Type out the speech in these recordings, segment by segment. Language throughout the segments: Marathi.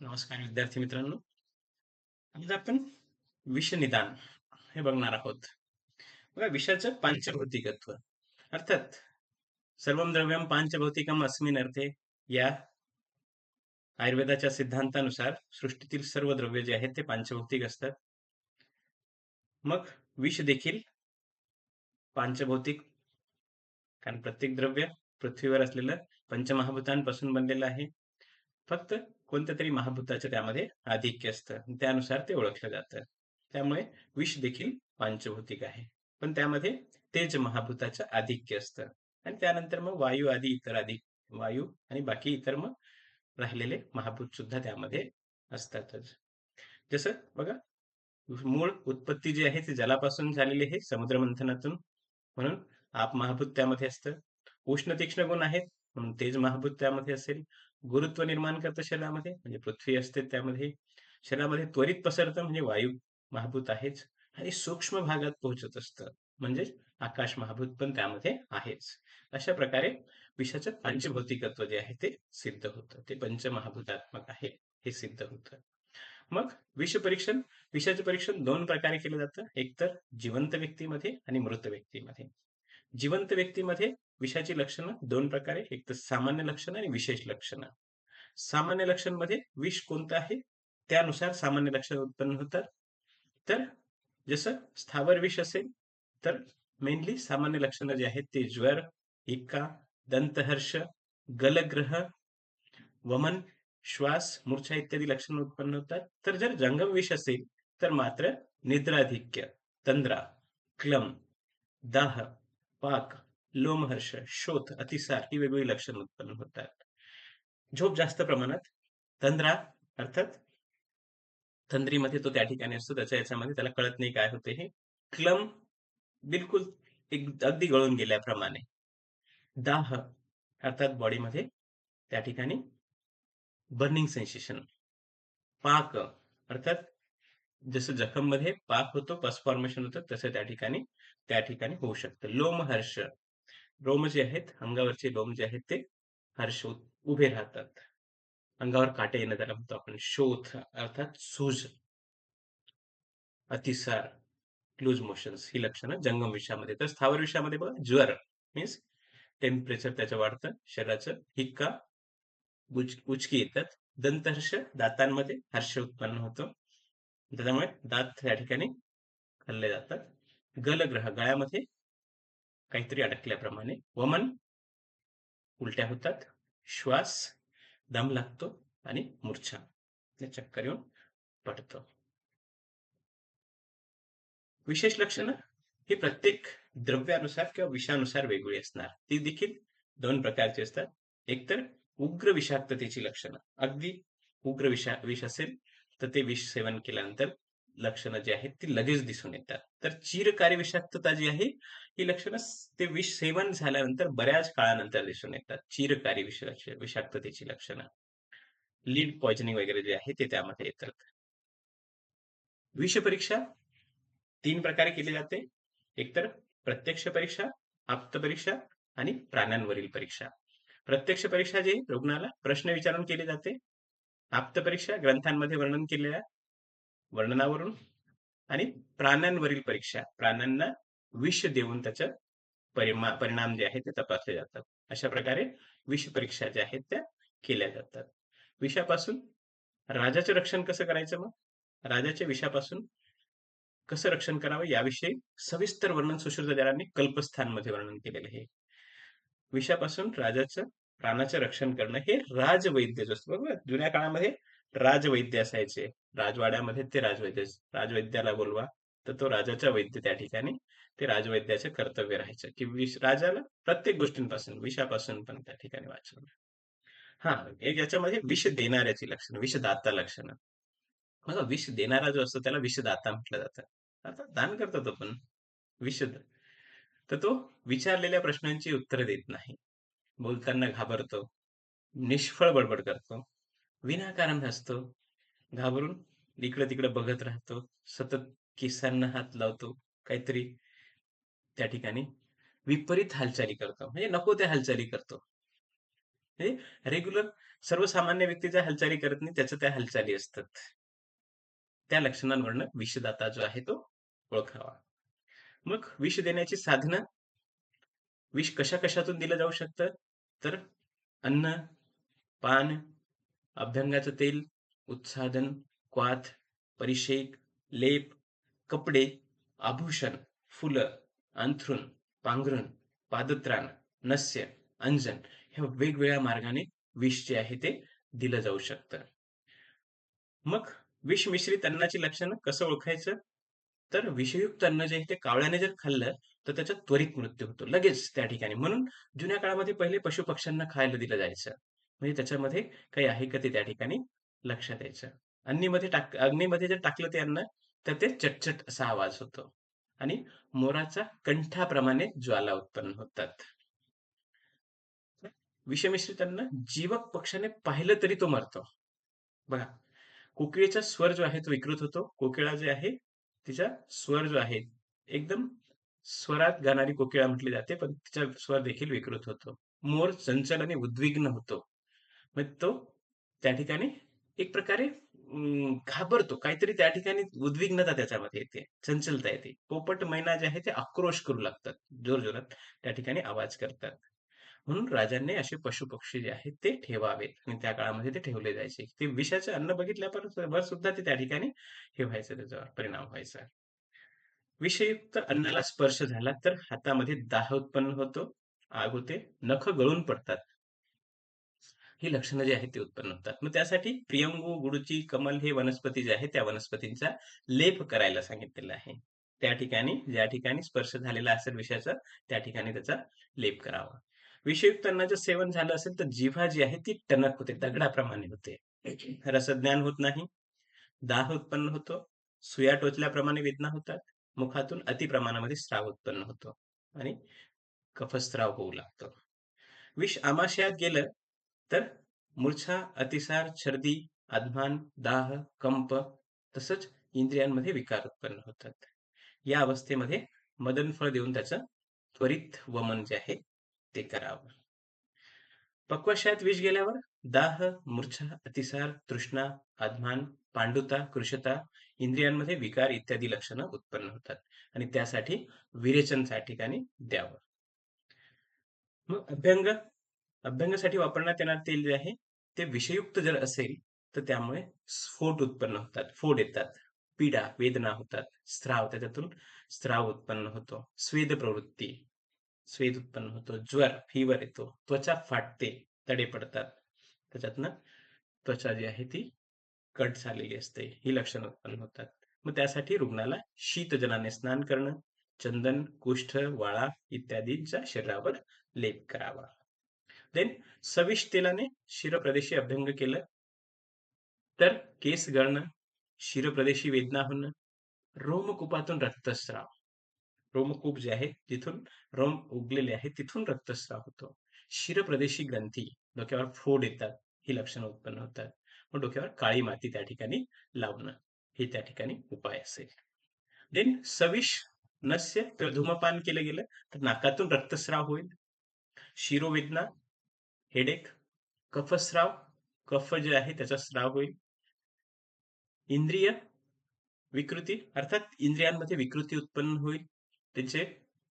नमस्कार विद्यार्थी मित्रांनो. आज आपण विषनिदान हे बघणार आहोत. बघा विषाचं पांचभौतिकत्व. अर्थात सर्वम द्रव्यम पांचभौतिकम अस्मिन अर्थे या आयुर्वेदाच्या सिद्धांतानुसार सृष्टीतील सर्व द्रव्य जे आहेत ते पांचभौतिक असतात. मग विष देखील पांचभौतिक कारण प्रत्येक द्रव्य पृथ्वीवर असलेलं पंचमहाभूतांपासून बनलेलं आहे. फक्त कोणत्या तरी महाभूताचं त्यामध्ये आधिक्य असतं. त्यानुसार ते ओळखलं जातं. त्यामुळे विष देखील पांचभौतिक आहे. पण त्यामध्ये तेज महाभूताचं आधिक्य असतं. आणि त्यानंतर मग वायू आदी इतर अधिक वायू आणि बाकी इतर मग राहिलेले महाभूत सुद्धा त्यामध्ये असतातच. जसं बघा मूळ उत्पत्ती जी आहे ती जलापासून झालेली आहे समुद्र मंथनातून म्हणून आप महाभूत त्यामध्ये असतं. उष्ण तीक्ष्ण गुण आहेत म्हणून तेज महाभूत त्यामध्ये असेल. गुरुत्व निर्माण करतं शरीरामध्ये म्हणजे पृथ्वी असते त्यामध्ये. शरीरामध्ये त्वरित पसरतं म्हणजे वायू महाभूत आहेच आणि सूक्ष्म भागात पोहोचत असतं. म्हणजे आकाश महाभूत पण त्यामध्ये आहेच. अशा प्रकारे विषाचं पंचभौतिकत्व जे आहे ते सिद्ध होतं. ते पंचमहाभूतात्मक आहे हे सिद्ध होतं. मग विष परीक्षण विषाचं परीक्षण दोन प्रकारे केलं जातं. एक तर जिवंत व्यक्तीमध्ये आणि मृत व्यक्तीमध्ये. जिवंत व्यक्तीमध्ये विषाची लक्षणं दोन प्रकारे एक तर सामान्य लक्षण आणि विशेष लक्षणं. सामान्य लक्षणमध्ये विष कोणतं आहे? त्यानुसार सामान्य लक्षण उत्पन्न होतात. तर जसं स्थावर विष असेल तर मेनली सामान्य लक्षणं जे आहेत ते ज्वर इक्का दंतहर्ष गलग्रह वमन श्वास मूर्छा इत्यादी लक्षणं उत्पन्न होतात. तर जर जंगम विष असेल तर मात्र निद्राधिक्य तंद्रा क्लम दाह पाक लोमहर्ष शोथ अतिसार ही वेगवेगळी लक्षणं उत्पन्न होतात. झोप जास्त प्रमाणात तंद्रा अर्थात तंद्रीमध्ये तो त्या ठिकाणी असतो त्याच्या याच्यामध्ये त्याला कळत नाही काय होते हे. क्लम बिलकुल एक अगदी गळून गेल्याप्रमाणे. दाह अर्थात बॉडीमध्ये त्या ठिकाणी बर्निंग सेन्सेशन. पाक अर्थात जसं जखममध्ये पाक होतो पस फॉर्मेशन होतं तसं त्या ठिकाणी त्या ठिकाणी होऊ शकतं. लोमहर्ष रोम जे आहेत अंगावरचे लोम जे आहेत ते हर्ष उभे राहतात. अंगावर काटे येणं त्याला म्हणतो आपण शोथ अर्थात सूज. अतिसार. Loose motions. ही लक्षणं जंगम विषयामध्ये तर स्थावर विषयामध्ये बघा ज्वर मीन्स टेम्परेचर त्याचं वाढतं. शरीराचं हिक्का उचकी येतात. दंतहर्ष दातांमध्ये हर्ष उत्पन्न होतो. त्याच्यामुळे दात त्या ठिकाणी खाल्ले जातात. गलग्रह गळ्यामध्ये काहीतरी अडकल्याप्रमाणे. वमन उलट्या होतात. श्वास दम लागतो आणि मूर्छा. चक्कर येऊन पडतो. विशेष लक्षणं? ही प्रत्येक द्रव्यानुसार किंवा विषानुसार वेगळी असणार. ती देखील दोन प्रकारची असतात. एकतर उग्र विषाक्ततेची लक्षणं. अगदी उग्र विषा विष असेल तर ते विष सेवन केल्यानंतर लक्षणं जी आहेत ती लगेच दिसून येतात. तर चिरकारी विषाक्तता जी आहे ही लक्षणं ते विष सेवन झाल्यानंतर बऱ्याच काळानंतर दिसून येतात. चिरकारी विष विषाक्ततेची लक्षणं. लीड पॉइजनिंग वगैरे जे आहे ते त्यामध्ये येतात. विष परीक्षा तीन प्रकारे केली जाते. एकतर प्रत्यक्ष परीक्षा आप्त परीक्षा आणि प्राण्यांवरील परीक्षा. प्रत्यक्ष परीक्षा जे रुग्णाला प्रश्न विचारून केली जाते. आप्त परीक्षा ग्रंथांमध्ये वर्णन केलेल्या वर्णनावरून आणि प्राण्यांवरील परीक्षा. प्राण्यांना विष देऊन त्याचं परिमा परिणाम जे आहे ते तपासले जातात. अशा प्रकारे विष परीक्षा ज्या आहेत त्या केल्या जातात. विषापासून राजाचं रक्षण कसं करायचं मग? राजाच्या विषापासून कसं रक्षण करावं? याविषयी सविस्तर वर्णन सुश्रुतदारांनी कल्पस्थानमध्ये वर्णन केलेलं आहे. विषापासून राजाचं प्राणाचं रक्षण करणं हे राजवैद्य असतं. बरोबर? जुन्या काळामध्ये राजवैद्य असायचे. राजवाड्यामध्ये ते राजवैद्य राजवैद्याला बोलवा. तर तो राजाचा वैद्य त्या ठिकाणी ते राजवैद्याचे कर्तव्य राहायचं. की विष राजाला प्रत्येक गोष्टींपासून विषापासून पण त्या ठिकाणी वाचवणं. हा एक याच्यामध्ये विष देणाऱ्याची लक्षणं विषदाता लक्षणं. बघा विष देणारा जो असतो त्याला विषदाता म्हटलं जातं. आता दान करतो तो पण. विष तर तो विचारलेल्या प्रश्नांची उत्तर देत नाही. बोलताना घाबरतो. निष्फळ बडबड करतो. विनाकारण हसतो घाबरून इकडं तिकडं बघत राहतो सतत केसांना हात लावतो काहीतरी त्या ठिकाणी विपरीत हालचाली करतो. म्हणजे नको त्या हालचाली करतो. म्हणजे रेग्युलर सर्वसामान्य व्यक्ती ज्या हालचाली करत नाही त्याच्या त्या हालचाली असतात. त्या लक्षणांवरनं विषदाता जो आहे तो ओळखावा. मग विष देण्याची साधनं विष कशा कशातून दिलं जाऊ शकतं? तर अन्न पान अभ्यंगाचं तेल उत्सादन क्वाथ परिषेक लेप कपडे आभूषण फुलं अंथरुण पांघरुण पादत्राण नस्य अंजन ह्या वेगवेगळ्या मार्गाने विष जे आहे ते दिलं जाऊ शकतं. मग विष मिश्रित अन्नाची लक्षणं कसं ओळखायचं? तर विषयुक्त अन्न जे आहे ते कावळ्याने जर खाल्लं तर त्याचा त्वरित मृत्यू होतो. लगेच त्या ठिकाणी. म्हणून जुन्या काळामध्ये पहिले पशुपक्ष्यांना खायला दिलं जायचं. म्हणजे त्याच्यामध्ये काही आहे का ते त्या ठिकाणी लक्षात यायचं. अन्नीमध्ये टाक अग्नीमध्ये जर टाकलं ते अन्न तर ते चटचट असा आवाज होतो. आणि मोराचा कंठाप्रमाणे ज्वाला उत्पन्न होतात. विषमिश्रित अन्न जीवक पक्षाने पाहिलं तरी तो मरतो. बघा कोकिळेचा स्वर जो आहे तो विकृत होतो. कोकिळा जे आहे तिचा स्वर जो आहे एकदम स्वरात गाणारी कोकिळा म्हटली जाते पण तिचा स्वर देखील विकृत होतो. मोर चंचल आणि उद्विग्न होतो. मग तो त्या ठिकाणी एक प्रकारे घाबरतो. काहीतरी त्या ठिकाणी उद्विग्नता त्याच्यामध्ये येते चंचलता येते. पोपट मैना जे आहे ते आक्रोश करू लागतात. जोर जोरात त्या ठिकाणी आवाज करतात. म्हणून राजांनी असे पशु पक्षी जे आहेत ते ठेवावेत आणि त्या काळामध्ये ते ठेवले जायचे. ते विषाचं अन्न बघितल्यावर सुद्धा ते त्या ठिकाणी हे व्हायचं त्याच्यावर परिणाम व्हायचा. विषयुक्त अन्नाला स्पर्श झाला तर हातामध्ये दाह उत्पन्न होतो आग होते नख गळून पडतात. ही लक्षणं जी आहेत ती उत्पन्न होतात. मग त्यासाठी प्रियंगू गुडुची कमल हे वनस्पती जे आहे त्या वनस्पतींचा लेप करायला सांगितलेला आहे. त्या ठिकाणी ज्या ठिकाणी स्पर्श झालेला असेल विषयाचा त्या ठिकाणी त्याचा लेप करावा. विषयुक्त अन्नाचं सेवन झालं असेल तर जिव्हा जी आहे ती टणक होते दगडाप्रमाणे होते. रसज्ञान होत नाही. दाह उत्पन्न होतो. सुया टोचल्याप्रमाणे वेदना होतात. मुखातून अति प्रमाणामध्ये स्राव उत्पन्न होतो. आणि कफस्त्राव होऊ लागतो. विष आमाशयात गेलं तर मूर्छा अतिसार सर्दी अदमान दाह कंप तसंच इंद्रियांमध्ये विकार उत्पन्न होतात. या अवस्थेमध्ये मदन फळ देऊन त्याचं त्वरित वमन जे आहे ते करावं. पक्वाशयात विष गेल्यावर दाह मूर्छा अतिसार तृष्णा आध्मान पांडुता कृशता इंद्रियांमध्ये विकार इत्यादी लक्षणं उत्पन्न होतात आणि त्यासाठी विरेचन त्या ठिकाणी द्यावं. मग अभ्यंग अभ्यंगासाठी वापरण्यात येणार तेल जे आहे ते विषयुक्त जर असेल तर त्यामुळे स्फोट उत्पन्न होतात फोड येतात पीडा वेदना होतात स्त्राव त्याच्यातून स्त्राव उत्पन्न होतो स्वेद प्रवृत्ती स्वेद उत्पन्न होतो ज्वर फीवर येतो त्वचा फाटते तडे पडतात त्याच्यातनं त्वचा जी आहे ती कट झालेली असते ही लक्षणं उत्पन्न होतात. मग त्यासाठी रुग्णाला शीतजलाने स्नान करणं चंदन कुष्ठ वाळा इत्यादींचा शरीरावर लेप करावा. देन सविष तेलाने शिरप्रदेशी अभ्यंग केलं तर केस गळणं शिरप्रदेशी वेदना होणं रोमकूपातून रक्तस्राव रोमकूप जे आहे जिथून रोम उगलेले आहे तिथून रक्तस्राव होतो शिरप्रदेशी ग्रंथी डोक्यावर फोड येतात ही लक्षणं उत्पन्न होतात मग डोक्यावर काळी माती त्या ठिकाणी लावणं हे त्या ठिकाणी उपाय असेल देन सविष नस्य किंवा धूमपान केलं गेलं तर नाकातून रक्तस्राव होईल शिरोवेदना हेडेक कफस्राव कफ जे आहे त्याचा स्राव होईल. इंद्रिय विकृती अर्थात इंद्रियांमध्ये विकृती उत्पन्न होईल. त्याचे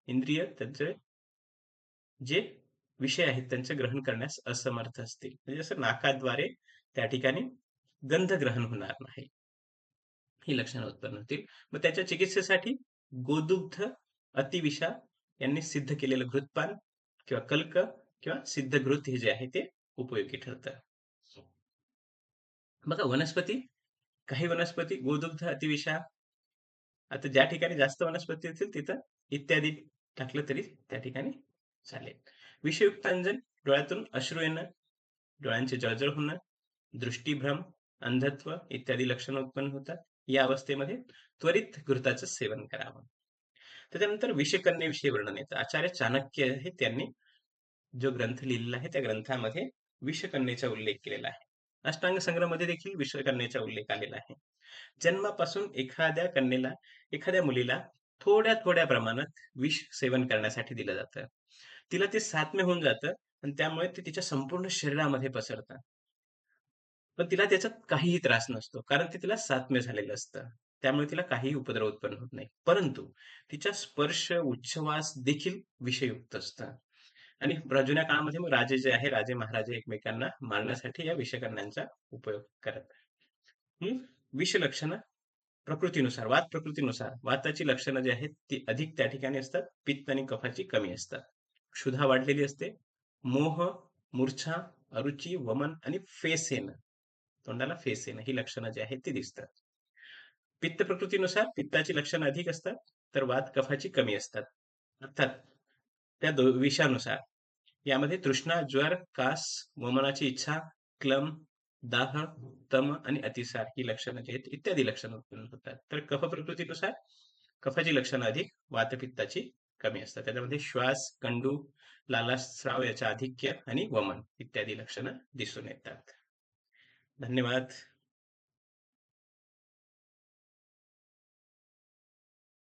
इंद्रिय त्यांचे जे विषय आहेत त्यांचे ग्रहण करण्यास असमर्थ असतील. म्हणजे जसं नाकाद्वारे त्या ठिकाणी गंध ग्रहण होणार नाही. ही लक्षणं उत्पन्न होतील. मग त्याच्या चिकित्सेसाठी गोदुग्ध अतिविषा यांनी सिद्ध केलेलं घृतपान किंवा कल्क किंवा सिद्धघृत हे जे आहे ते उपयोगी ठरतं. बघा वनस्पती काही वनस्पती गोदुग्ध अतिविषा आता ज्या ठिकाणी जास्त वनस्पती असतील तिथं इत्यादी टाकलं तरी त्या ठिकाणी चालेल. विषयुक्त अंजन डोळ्यातून अश्रू येणं डोळ्यांचे जळजळ होणं दृष्टीभ्रम अंधत्व इत्यादी लक्षणं उत्पन्न होतात. या अवस्थेमध्ये त्वरित घृताचं सेवन करावं. त्याच्यानंतर विषकन्येविषयी वर्णन येतं. आचार्य चाणक्य हे त्यांनी जो ग्रंथ लिहिलेला आहे त्या ग्रंथामध्ये विषकन्येचा उल्लेख केलेला आहे. अष्टांग संग्रहामध्ये देखील विषकन्येचा उल्लेख आलेला आहे. जन्मापासून एखाद्या कन्येला एखाद्या मुलीला थोड्या थोड्या प्रमाणात विष सेवन करण्यासाठी दिलं जातं. तिला ते सातमे होऊन जातं आणि त्यामुळे ते तिच्या संपूर्ण शरीरामध्ये पसरतं. पण तिला त्याचा काहीही त्रास नसतो कारण ते तिला सातमे झालेलं असतं. त्यामुळे तिला काहीही उपद्रव उत्पन्न होत नाही. परंतु तिच्या स्पर्श उच्छवास देखील विषयुक्त असतं. आणि प्र- जुन्या काळामध्ये मग राजे जे आहे राजे महाराजे एकमेकांना मारण्यासाठी या विषकरणांचा उपयोग करत. हम्म विष लक्षणं प्रकृतीनुसार वात प्रकृतीनुसार. वाताची लक्षणं जी आहेत ती अधिक त्या ठिकाणी असतात पित्त आणि कफाची कमी असतात. क्षुधा वाढलेली असते. मोह मूर्छा अरुची वमन आणि फेस येणं तोंडाला फेस येणं ही लक्षणं जी आहेत ती दिसतात. पित्त प्रकृतीनुसार पित्ताची लक्षणं अधिक असतात तर वात कफाची कमी असतात. अर्थात त्या दो विषयानुसार. यामध्ये तृष्णा ज्वर कास वमनाची इच्छा क्लम दाह तम आणि अतिसार ही लक्षणं जे आहेत इत्यादी लक्षणं उत्पन्न होतात. तर कफ प्रकृतीनुसार कफाची लक्षणं अधिक वातपित्ताची कमी असतात. त्याच्यामध्ये श्वास कंडू लालास्राव याच्या आधिक्य आणि वमन इत्यादी लक्षणं दिसून येतात. धन्यवाद.